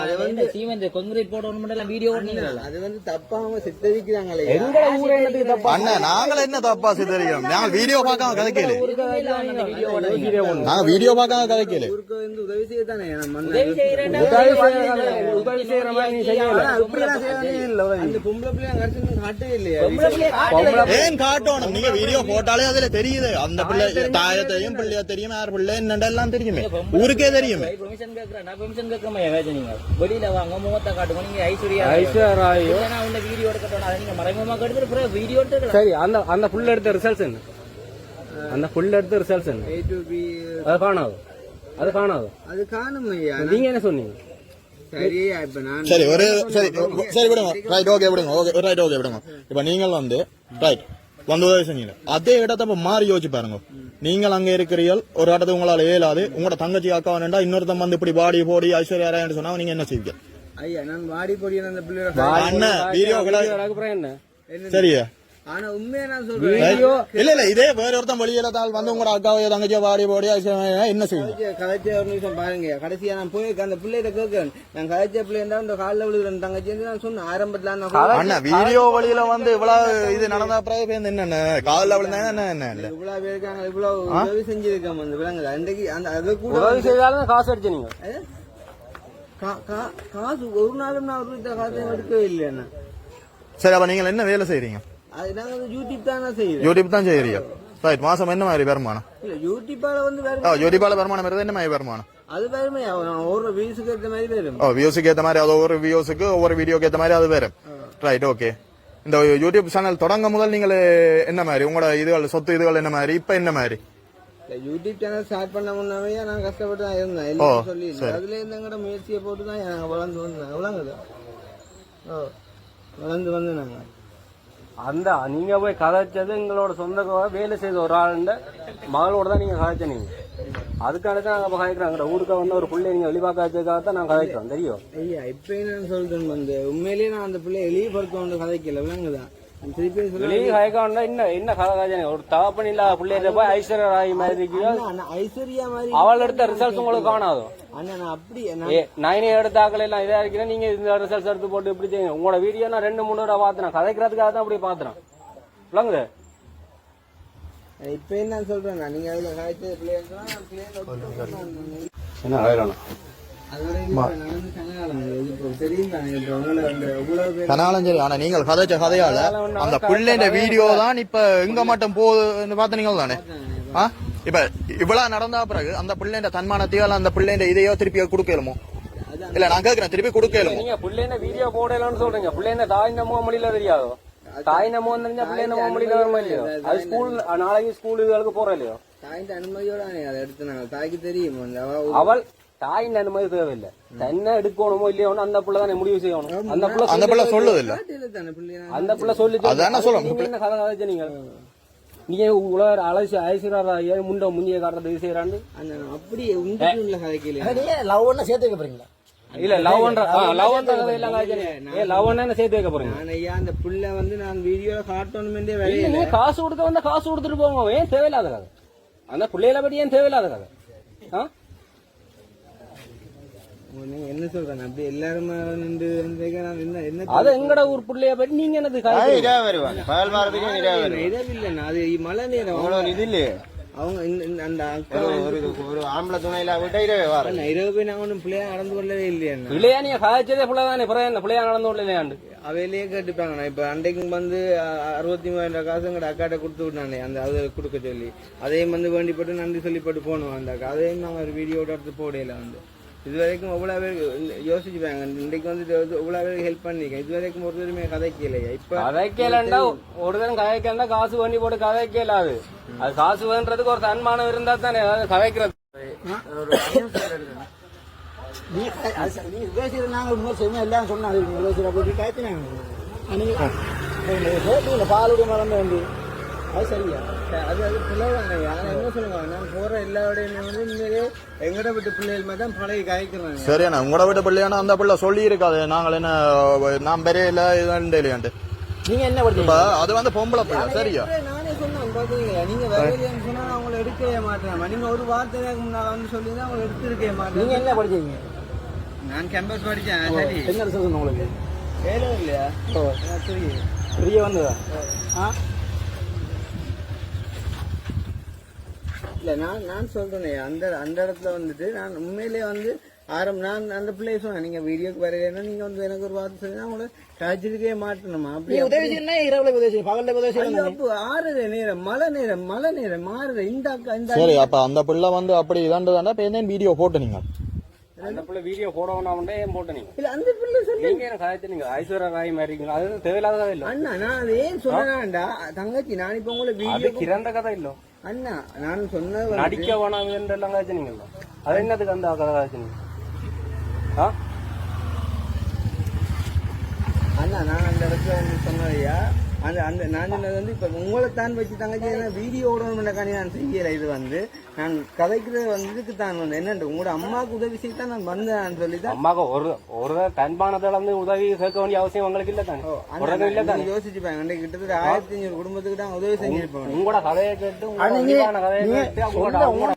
அது வந்து cement concrete போடணும் எல்லாம் வீடியோ ஓடுனீங்களா அது வந்து தப்பா அவங்க சித்தரிக்கிறாங்களே. எங்களை ஊரே என்னத்துக்கு தப்பா? அண்ணன் நாங்கள என்ன தப்பா சித்தரிக்கிறோம்? நாங்க வீடியோ பார்க்காம கதைக்கல வீடியோ நாங்க வீடியோ பார்க்காம கதைக்கல ஊருக்கு வந்து உதவி செய்ய தானே உதவி செய்யறேன்டா உதவி செய்யற உதவி செய்யற மாதிரி நீ செய்யல அந்த பொம்பளை பிள்ளைங்க கடைசி காட்டவே இல்லையா. பொம்பளை பிள்ளைய காட்டல. ஏன் காட்டணும்? நீங்க வீடியோ போட்டாலே அதுல தெரியுது. அந்த பிள்ளை தாய தெரியும் பிள்ளைய தெரியும் யார் பிள்ளை எல்லாம் தெரியுமே. ஊருக்கே தெரியுமே. பெர்மிஷன் கேக்குறேன் நான் பெர்மிஷன் கேட்காம ஏதாச்சும் நீங்க. வெளியில வாங்க முகத்தை காட்டுங்க. நீங்க ஐஸ்வர்யா ஐஸ்வர்யா நான் உன்ன வீடியோ எடுக்கட்டும். அதை நீங்க மறைமுகமா கெடுத்துட்டு பிறகு வீடியோ எடுத்துக்கலாம். சரி அந்த அந்த புல் எடுத்த ரிசல்ட்ஸ் என்ன? அந்த புல் எடுத்த ரிசல்ட்ஸ் என்ன? ஏ டு பி அது காணாது. அது காணாது. அது காணும் ஐயா. நீங்க என்ன சொன்னீங்க? சரி ஒரு சரி சரி விடுங்க. ரைட் ஓகே விடுங்க. ஓகே ரைட் ஓகே விடுங்க. இப்ப நீங்கள் வந்து ரைட் வந்து உதவி செஞ்சீங்க அதே இடத்த இப்ப மாறி யோசிச்சு பாருங்க. நீங்கள் அங்க இருக்கிறீர்கள் ஒரு இடத்துல உங்களால இயலாது உங்களோட தங்கச்சி அக்கா வேணுண்டா இன்னொருத்தன் வந்து இப்படி பாடி போடி ஐஸ்வர்யா ராயன்னு சொன்னா நீங்க என்ன செய்வீங்க? ஐயா நான் வாடி பொடியான அந்த பிள்ளையோட அண்ணன் வீடியோ அப்புறம் என்ன? சரியா? ஆனா உண்மையா நான் சொல்றேன். வீடியோ இல்ல இல்ல இதே வேற ஒருத்தன் வெளியில தாள் வந்து உங்களோட அக்காவையோ தங்கச்சியோ பாடி போடி ஐஸ்வர்யா என்ன செய்வீங்க கதைச்ச ஒரு நிமிஷம் பாருங்க. கடைசியா நான் போய் அந்த பிள்ளைகிட்ட கேட்கிறேன். நான் கதைச்ச பிள்ளை இருந்தா இந்த காலில் விழுகிறேன். தங்கச்சி வந்து நான் சொன்னேன். ஆரம்பத்துல நான் அண்ணா வீடியோ வழியில வந்து இவ்வளவு இது நடந்த பிறகு என்ன காலில் விழுந்தா என்ன என்ன இல்ல? இவ்வளவு பேர் இருக்காங்க. இவ்வளவு உதவி செஞ்சிருக்கோம் அந்த விலங்குல. அன்றைக்கு அந்த அது கூட உதவி செய்தாலும் காசு அடிச்சு நீங்க. அது கா- கா- காசு ஒரு நாளும் நான் ஒரு ரூபாய் காசு எடுக்கவே இல்லை என்ன சரி அப்ப நீங்க என்ன வேலை வந்து யூடியூப் தானே செய்யறோம் யூடியூப் தான் செய்யறீங்க ரைட் மாசம் என்ன மாதிரி வருமானம்? இல்ல யூடியூப்பால வந்து யூடியூபால வருமானம். வருது என்ன மாதிரி வருமானம்? அது வேறுமே ஒரு வியூஸுக்கு ஏற்ற மாதிரி வரும். ஓ வியூஸுக்கு ஏத்த மாதிரி அது ஒவ்வொரு வியூஸுக்கு ஒவ்வொரு வீடியோக்கு ஏத்த மாதிரி அது வேற ரைட் ஓகே இந்த யூடியூப் சேனல் தொடங்க முதல் நீங்கள் என்ன மாதிரி? உங்களோட இதுகள் சொத்து இதுகள் என்ன மாதிரி? இப்ப என்ன மாதிரி? யூடியூப் சேனல் ஸ்டார்ட் பண்ண முன்னாவே நான் கஷ்டப்பட்டு தான் இருந்தேன். எல்லாம் சொல்லி அதுல இருந்து எங்கட முயற்சியை போட்டு தான் நாங்க வளர்ந்து ஓ வந்து நாங்க. அந்த நீங்க போய் கதைச்சது எங்களோட சொந்த வேலை செய்த ஒரு ஆளுண்ட மகளோட தான் நீங்க கதைச்ச நீங்க. அதுக்காக தான் நாங்க கதைக்கிறோம் ஊருக்கு வந்து ஒரு பிள்ளை நீங்க வெளிப்பாக்க வச்சதுக்காக தான் நாங்க கதைக்கிறோம் தெரியும் ஐயா இப்ப என்ன சொல்றேன். வந்து உண்மையிலேயே நான் அந்த பிள்ளையை வெளியே படுத்த வந்து கதைக்கல விளங்குதான் நான் திருப்பி சொல்ல வெளியே கதைக்காண்டா என்ன என்ன கதை காய்ச்சனீங்க ஒரு தகப்பன் இல்லாத பிள்ளைய போய் ஐஸ்வர்யா ராய் மாதிரி இருக்கியோ அண்ணா, ஐஸ்வர்யா மாதிரி அவள் எடுத்த ரிசல்ட்ஸ் உங்களுக்கு காணாதோ? அண்ணா நான் அப்படி நான் ஏ நைனே எடுத்த ஆக்கள் எல்லாம் இதா இருக்கிறேன் நீங்க இந்த ரிசல்ட்ஸ் எடுத்து போட்டு இப்படி செய்யுங்க. உங்களோட வீடியோ நான் ரெண்டு மூணு தடவை பார்த்தேன் கதைக்கிறதுக்காக தான் அப்படி பாத்துறேன் விளங்குது? இப்ப என்ன சொல்றேன் நீங்க அதுல காய்ச்ச பிள்ளைங்க கனாலும் சரி ஆனா நீங்கள் கதைச்ச கதையால அந்த பிள்ளைன்ற வீடியோ தான் இப்ப எங்க மட்டும் போகுதுன்னு பாத்தீங்க தானே? ஆ? இப்ப இவ்வளவு நடந்தா பிறகு அந்த பிள்ளைன்ற தன்மானத்தையோ இல்ல அந்த பிள்ளைன்ற இதையோ திருப்பி கொடுக்கலுமோ? இல்ல நான் கேக்குறேன் திருப்பி கொடுக்கலுமோ? நீங்க பிள்ளைன வீடியோ போடலாம்னு சொல்றீங்க. பிள்ளைன தாய் நம்ம மொழியில தெரியாதோ? தாய் நம்ம தெரிஞ்சா பிள்ளை நம்ம மொழியில வருமா இல்லையோ? அது ஸ்கூல் நாளைக்கு ஸ்கூல் இதுகளுக்கு போறோம் இல்லையோ? தாயின் அனுமதியோட அதை எடுத்து நாங்கள் தாய்க்கு தெரியும்? அவள் தாயின் அனுமதி தேவையில்லை. தன்னை எடுக்கணுமோ இல்லையோ அந்த புள்ள தானே முடிவு செய்யணும். அந்த புள்ள அந்த பிள்ளை சொல்லுது இல்ல காட்டில தானே பிள்ளைங்க அந்த புள்ள சொல்லி அதானே என்ன கதை கதைச்ச நீங்க? நீங்க உலக அலசி ஐஸ்வர்யா ஏன் முண்ட முன்னிய காட்டுறது இது அந்த அப்படி உள்ள கதைக்கல நீங்க லவ் ஒண்ணு சேர்த்து வைக்க போறீங்களா? இல்ல லவ் பண்ற லவ் பண்ற கதை எல்லாம் காய்ச்சல் ஏ லவ் என்ன சேர்த்து வைக்க போறீங்க? நான் ஐயா அந்த புள்ள வந்து நான் வீடியோல காட்டணுமே நீங்க காசு கொடுக்க வந்தா காசு கொடுத்துட்டு போங்க. ஏன் தேவையில்லாத கதை? அந்த பிள்ளைகளை பத்தி ஏன் தேவையில்லாத கதை? ஆ? என்ன சொல்றேன்? அப்படி எல்லாருமே நின்று என்ன என்ன அது எங்கட ஊர் பிள்ளைய? பத்தி நீங்க என்னது காய்ச்சல் வருவாங்க பகல் மாறதுக்கு நிறைய வருவாங்க இரவில்லைண்ணா அது மழை நேரம். இது இல்லையே. அவங்க அந்த ஒரு ஆம்பளை துணையில விட்டா இரவே வர அண்ணா, இரவு போய் நான் ஒன்றும் பிள்ளையா நடந்து கொள்ளவே இல்லையா பிள்ளையா நீங்க காய்ச்சதே பிள்ளை தானே பிறகு என்ன பிள்ளையா நடந்து விடலையாண்டு அவையிலேயே கேட்டுப்பாங்க நான் இப்ப அன்றைக்கு வந்து அறுபத்தி மூவாயிரம் காசு எங்கட அக்காட்ட கொடுத்து விட்டானே. அந்த அது கொடுக்க சொல்லி. அதையும் வந்து வேண்டிப்பட்டு நன்றி சொல்லிப்பட்டு போனோம் அந்த அக்கா. அதையும் நாங்கள் ஒரு வீடியோட எடுத்து போடையில வந்து. இது வரைக்கும் அவ்வளோ பேர் யோசிச்சுப்பாங்க. இன்றைக்கு வந்து இவ்வளோ பேர் ஹெல்ப் பண்ணிருக்கேன் இது வரைக்கும் ஒருத்தருமே கதைக்கலையா. இப்ப கதைக்கலண்டா ஒரு தரம் கதைக்கலண்டா காசு பண்ணி போட்டு கதைக்கலாது அது. காசு வேண்டதுக்கு ஒரு தன்மானம் இருந்தா தானே அதாவது கதைக்கிறது. நீ நீ பேசுறது நாங்க உண்மை செய்யணும் எல்லாம் சொன்னா அது நீங்க பேசுற அப்படி காய்ச்சினாங்க நீங்க சேர்த்து பாலுடைய மரம் வேண்டி. அது சரியா? அது அது பிள்ளைதாங்க யாரும் என்ன சொல்லுவாங்க நான் போற எல்லாரோடையும் வந்து உண்மையிலே எங்கட விட்டு பிள்ளைகள் மாதிரி தான் பழகி காய்க்கிறாங்க. சரியாண்ணா உங்களோட வீட்டு பிள்ளையானா அந்த பிள்ளை சொல்லி இருக்காது நாங்கள் என்ன நான் பெரிய இல்ல இதுதான் இல்லையான்ட்டு. நீங்க என்ன படிச்சீங்க அது வந்து பொம்பளை பிள்ளை சரியா? நானே சொன்னேன் பாத்தீங்களா? நீங்க வேலையிலேன்னு சொன்னா நான் உங்களை எடுக்கவே மாட்டேன். நீங்க ஒரு வார்த்தைக்கு முன்னால வந்து சொல்லி தான் உங்களை எடுத்திருக்கவே நீங்க மாட்டேன் என்ன படிச்சீங்க நான் கேம்பஸ் படிச்சேன் சரி என்ன ரிசல்ட் உங்களுக்கு? வேலை இல்லையா? ஓ. சரி பெரிய வந்ததா? ஆ? இல்ல நான் நான் சொல்றேனே அந்த அந்த இடத்துல வந்துட்டு நான் உண்மையிலே வந்து ஆரம் நான் அந்த பிள்ளைய சொன்னேன் நீங்க வீடியோக்கு வரலைன்னா நீங்க வந்து எனக்கு ஒரு வார்த்தை சொல்லி உங்களை கழிச்சிருக்கவே மாட்டணுமா? நீ அப்படி உதவி செய்யணும் இரவுல உதவி செய்யும் பகல்ல உதவி ஐயோ, செய்யணும் அப்போ ஆறுது நேரம் மழை நேரம் மழை நேரம் மாறுது இந்த அக்கா இந்த சரி அப்ப அந்த பிள்ளை வந்து அப்படி இதாண்டு தாண்டா இப்போ வீடியோ போட்டு அந்த பிள்ளை வீடியோ போட வேணாம்னே ஏன் போட்ட நீங்க? இல்ல அந்த பிள்ளை சொல்லி. நீங்க என்ன நீங்க ஐஸ்வர்யா ராய் மாதிரி இருக்கீங்க. அது தேவையில்லாத கதை இல்ல. அண்ணா நான் அதை ஏன் சொன்னேன்டா தங்கச்சி நான் இப்ப உங்களை அது வீடியோ கிறந்த கதை இல்ல. அண்ணா நான் சொன்னது நடிக்க வேணாம் எல்லாம் கதைச்சு நீங்க அது என்னதுக்கு அந்த கதை ஆ? அண்ணா நான் அந்த இடத்துல வந்து சொன்னதையா அந்த அந்த நான் சொன்னது வந்து இப்ப உங்களை தான் வச்சு தங்கச்சி வீடியோ ஓடணும்னக்காண்டி நான் செய்யல. இது வந்து நான் கதைக்கிறது வந்து இதுக்கு தான் வந்து என்னண்டு உங்களோட அம்மாவுக்கு உதவி செய்ய தான் நான் வந்தேன் சொல்லி தான் அம்மாக்கு ஒரு ஒரு தன்மானத்தை இழந்து உதவி கேட்க வேண்டிய அவசியம் உங்களுக்கு இல்ல தானே? உடனே இல்ல தானே? யோசிச்சு பாருங்க. கிட்டத்தட்ட ஆயிரத்தி ஐநூறு குடும்பத்துக்கு தான் உதவி செஞ்சிருப்பேன் உங்களோட கதையை கேட்டு உங்களோட கதையை கேட்டு அவங்களோட